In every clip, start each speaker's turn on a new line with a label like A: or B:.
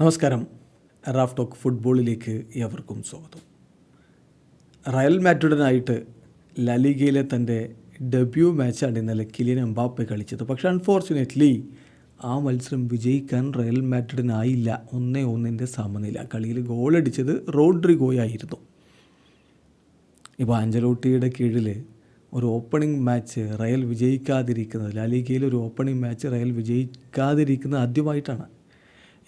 A: നമസ്കാരം. Raf talk ഫുട്ബോളിലേക്ക് ഏവർക്കും സ്വാഗതം. റയൽ മാഡ്രിഡിനായിട്ട് ലലിഗയിലെ തന്റെ ഡെബ്യൂ മാച്ചാണ് ഇന്നലെ കിലിയൻ എംബാപ്പെ കളിച്ചത്. പക്ഷേ അൺഫോർച്ചുനേറ്റ്ലി ആ മത്സരം വിജയിക്കാൻ റയൽ മാഡ്രിഡിനായില്ല. ഒന്നേ ഒന്നിന്റെ സമനില. കളിയിൽ ഗോളടിച്ചത് റോഡ്രിഗോയായിരുന്നു. ഇപ്പോൾ ആഞ്ചലോട്ടിയുടെ കീഴിൽ ഒരു ഓപ്പണിംഗ് മാച്ച് റയൽ വിജയിക്കാതിരിക്കുന്നത് ലാലിഗയിൽ ഒരു ഓപ്പണിംഗ് മാച്ച് റയൽ വിജയിക്കാതിരിക്കുന്നത് ആദ്യമായിട്ടാണ്.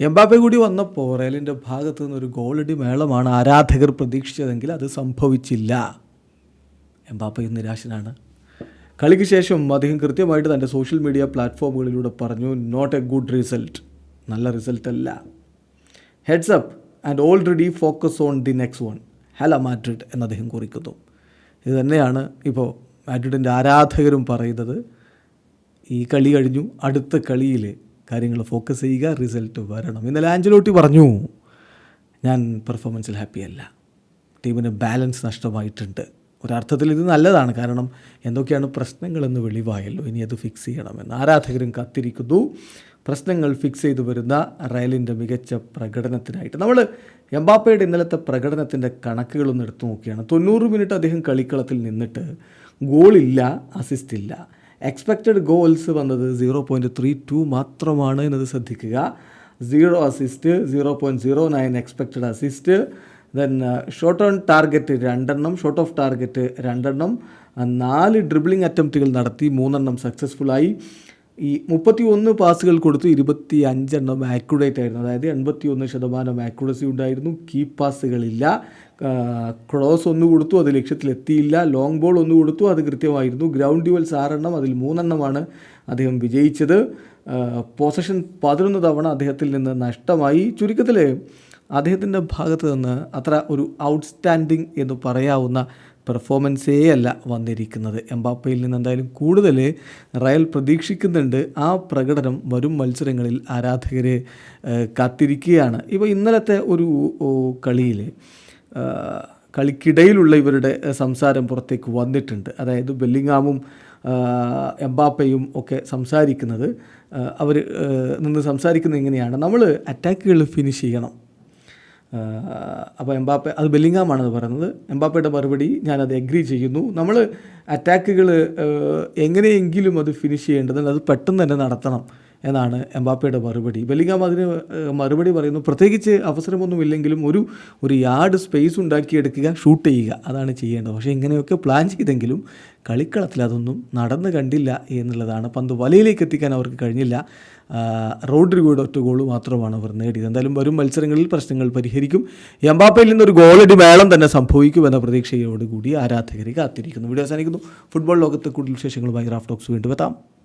A: എംബാപ്പെ കൂടി വന്നപ്പോൾ റയലിന്റെ ഭാഗത്തു നിന്നൊരു ഗോളടി മേളമാണ് ആരാധകർ പ്രതീക്ഷിച്ചതെങ്കിൽ അത് സംഭവിച്ചില്ല. എംബാപ്പയും നിരാശനാണ്. കളിക്ക് ശേഷം അദ്ദേഹം കൃത്യമായിട്ട് തന്റെ സോഷ്യൽ മീഡിയ പ്ലാറ്റ്ഫോമുകളിലൂടെ പറഞ്ഞു നോട്ട് എ ഗുഡ് റിസൾട്ട് നല്ല റിസൾട്ട് അല്ല. Heads up and already focus on the next one hala Madrid എന്ന് അദ്ദേഹം കുറിക്കുന്നു. ഇത് തന്നെയാണ് ഇപ്പോൾ മാഡ്രിഡിന്റെ ആരാധകരും പറയുന്നത്. ഈ കളി കഴിഞ്ഞു. അടുത്ത കളിയിൽ കാര്യങ്ങൾ ഫോക്കസ് ചെയ്യുക റിസൾട്ട് വരണം. ഇന്നലെ ആഞ്ചലോട്ടി പറഞ്ഞു ഞാൻ പെർഫോമൻസിൽ ഹാപ്പിയല്ല ടീമിന് ബാലൻസ് നഷ്ടമായിട്ടുണ്ട്. ഒരർത്ഥത്തിൽ ഇത് നല്ലതാണ്. കാരണം എന്തൊക്കെയാണ് പ്രശ്നങ്ങളെന്ന് വെളിവായല്ലോ. ഇനി അത് ഫിക്സ് ചെയ്യണമെന്ന്. ആരാധകരും കാത്തിരിക്കുന്നു. പ്രശ്നങ്ങൾ ഫിക്സ് ചെയ്തു വരുന്ന റയലിന്റെ മികച്ച പ്രകടനത്തിനായിട്ട്. നമ്മൾ എംബാപ്പയുടെ ഇന്നലത്തെ പ്രകടനത്തിന്റെ കണക്കുകളൊന്ന് എടുത്തു നോക്കിയാണ്. തൊണ്ണൂറ് മിനിറ്റ് അദ്ദേഹം കളിക്കളത്തിൽ നിന്നിട്ട് ഗോളില്ല അസിസ്റ്റ് ഇല്ല. എക്സ്പെക്റ്റഡ് ഗോൾസ് വന്നത് സീറോ പോയിന്റ് ത്രീ ടു മാത്രമാണ് എന്നത് ശ്രദ്ധിക്കുക. Zero assist zero point zero nine expected assist then shot on target രണ്ടെണ്ണം ഷോർട്ട് ഓഫ് ടാർഗറ്റ് രണ്ടെണ്ണം ആ, നാല് ഡ്രിബ്ലിംഗ് അറ്റംപ്റ്റുകൾ നടത്തി മൂന്നെണ്ണം സക്സസ്ഫുള്ളായി ഈ മുപ്പത്തി ഒന്ന് പാസുകൾ കൊടുത്തു ഇരുപത്തി അഞ്ചെണ്ണം ആക്യുറേറ്റ് ആയിരുന്നു. അതായത് എൺപത്തി ഒന്ന് ശതമാനം ആക്യുറസി ഉണ്ടായിരുന്നു. കീ പാസുകളില്ല ക്രോസ് ഒന്ന് കൊടുത്തു അത് ലക്ഷ്യത്തിലെത്തിയില്ല. ലോങ് ബോൾ ഒന്ന് കൊടുത്തു അത് കൃത്യമായിരുന്നു. ഗ്രൗണ്ട് ഡ്യുവൽസ് ആറെണ്ണം അതിൽ മൂന്നെണ്ണമാണ് അദ്ദേഹം വിജയിച്ചത്. പൊസഷൻ പതിനൊന്ന് തവണ അദ്ദേഹത്തിൽ നിന്ന് നഷ്ടമായി. ചുരുക്കത്തിൽ അദ്ദേഹത്തിന്റെ ഭാഗത്ത് നിന്ന് അത്ര ഒരു ഔട്ട്സ്റ്റാൻഡിങ് എന്ന് പറയാവുന്ന പെർഫോമൻസേ അല്ല വന്നിരിക്കുന്നത്. എംബാപ്പയിൽ നിന്ന് എന്തായാലും കൂടുതൽ റയൽ പ്രതീക്ഷിക്കുന്നുണ്ട്. ആ പ്രകടനം വരും മത്സരങ്ങളിൽ ആരാധകരെ കാത്തിരിക്കുകയാണ്. ഇപ്പോൾ ഇന്നലത്തെ ഒരു കളിയിൽ കളിക്കിടയിലുള്ള ഇവരുടെ സംസാരം പുറത്തേക്ക് വന്നിട്ടുണ്ട്. അതായത് ബെല്ലിങ്ങാമും എംബാപ്പയും ഒക്കെ സംസാരിക്കുന്നത് അവർ നിന്ന് സംസാരിക്കുന്നത് എങ്ങനെയാണ്? നമ്മൾ അറ്റാക്കുകൾ ഫിനിഷ് ചെയ്യണം. അപ്പോൾ എംബാപ്പെ അത് ബെല്ലിങ്ങാമാണെന്ന് പറയുന്നത്. എംബാപ്പയുടെ മറുപടി ഞാനത് എഗ്രി ചെയ്യുന്നു. നമ്മൾ അറ്റാക്കുകൾ എങ്ങനെയെങ്കിലും അത് ഫിനിഷ് ചെയ്യേണ്ടത് അത് പെട്ടെന്ന് തന്നെ നടത്തണം. എന്നാണ് എംബാപ്പയുടെ മറുപടി. ബെല്ലിങ്ങാം അതിന് മറുപടി പറയുന്നു പ്രത്യേകിച്ച് അവസരമൊന്നുമില്ലെങ്കിലും ഒരു ഒരു യാർഡ് സ്പേസ് ഉണ്ടാക്കിയെടുക്കുക ഷൂട്ട് ചെയ്യുക അതാണ് ചെയ്യേണ്ടത്. പക്ഷേ ഇങ്ങനെയൊക്കെ പ്ലാൻ ചെയ്തെങ്കിലും കളിക്കളത്തിൽ അതൊന്നും നടന്നു കണ്ടില്ല എന്നുള്ളതാണ് പന്ത് വലയിലേക്ക് എത്തിക്കാൻ അവർക്ക് കഴിഞ്ഞില്ല. റോഡ്രിഗോയുടെ ഒറ്റ ഗോൾ മാത്രമാണ് അവർ നേടിയത്. എന്തായാലും വരും മത്സരങ്ങളിൽ പ്രശ്നങ്ങൾ പരിഹരിക്കും. എംബാപ്പയിൽ നിന്നൊരു ഗോളടി മേളം തന്നെ സംഭവിക്കുമെന്ന പ്രതീക്ഷയോടുകൂടി ആരാധകരെ കാത്തിരിക്കുന്നു. വീഡിയോ അവസാനിക്കുന്നു. ഫുട്ബോൾ ലോകത്തെ കൂടുതൽ വിശേഷങ്ങളുമായി റാഫ്റ്റോക്സ് വീണ്ടും എത്താം.